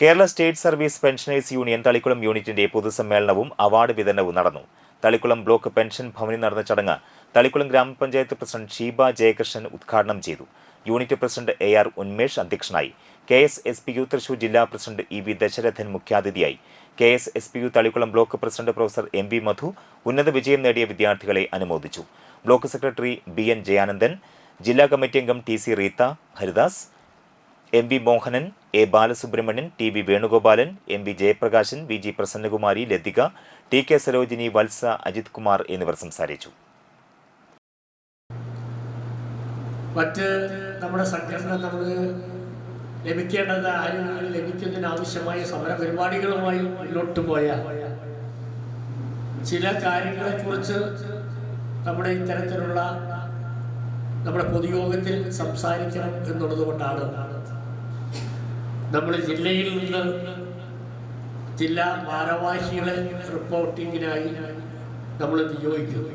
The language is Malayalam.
Kerala state service pensioners union Thalikkulam യൂണിറ്റിന്റെ പൊതുസമ്മേളനവും അവാർഡ് വിതരണവും നടന്നു. തളിക്കുളം ബ്ലോക്ക് പെൻഷൻ ഭവനിൽ നടന്ന ചടങ്ങ് തളിക്കുളം ഗ്രാമപഞ്ചായത്ത് പ്രസിഡന്റ് ഷീബ ജയകൃഷ്ണൻ ഉദ്ഘാടനം ചെയ്തു. Unit president A R Unmesh അധ്യക്ഷനായി. K S S P U Thrissur ജില്ലാ പ്രസിഡന്റ് ഇ വി ദശരഥൻ മുഖ്യാതിഥിയായി. K S S P U Thalikkulam block president professor M V Madhu ഉന്നത വിജയം നേടിയ വിദ്യാർത്ഥികളെ അനുമോദിച്ചു. Block secretary B N Jayanandan ജില്ലാ കമ്മിറ്റി അംഗം T C Reetha Haridas M V Mohanan A Balasubramanian T V Venugopalan M V Jayaprakashan V G Prasannakumari Lathika T K Sarojini Valsa Ajith Kumar എന്നിവർ സംസാരിച്ചു. മറ്റ് നമ്മുടെ സംഘടന നമ്മൾ ലഭിക്കേണ്ടത് ആരും ലഭിക്കുന്നതിന് ആവശ്യമായ സമര പരിപാടികളുമായി മുന്നോട്ട് പോയ. ചില കാര്യങ്ങളെക്കുറിച്ച് നമ്മുടെ ഇത്തരത്തിലുള്ള നമ്മുടെ പൊതുയോഗത്തിൽ സംസാരിക്കണം എന്നുള്ളത് കൊണ്ടാണ്. നമ്മൾ ജില്ലയിൽ നിന്ന് ജില്ലാ ഭാരവാഹികളെ റിപ്പോർട്ടിങ്ങിനായി നമ്മൾ നിയോഗിക്കുന്നു.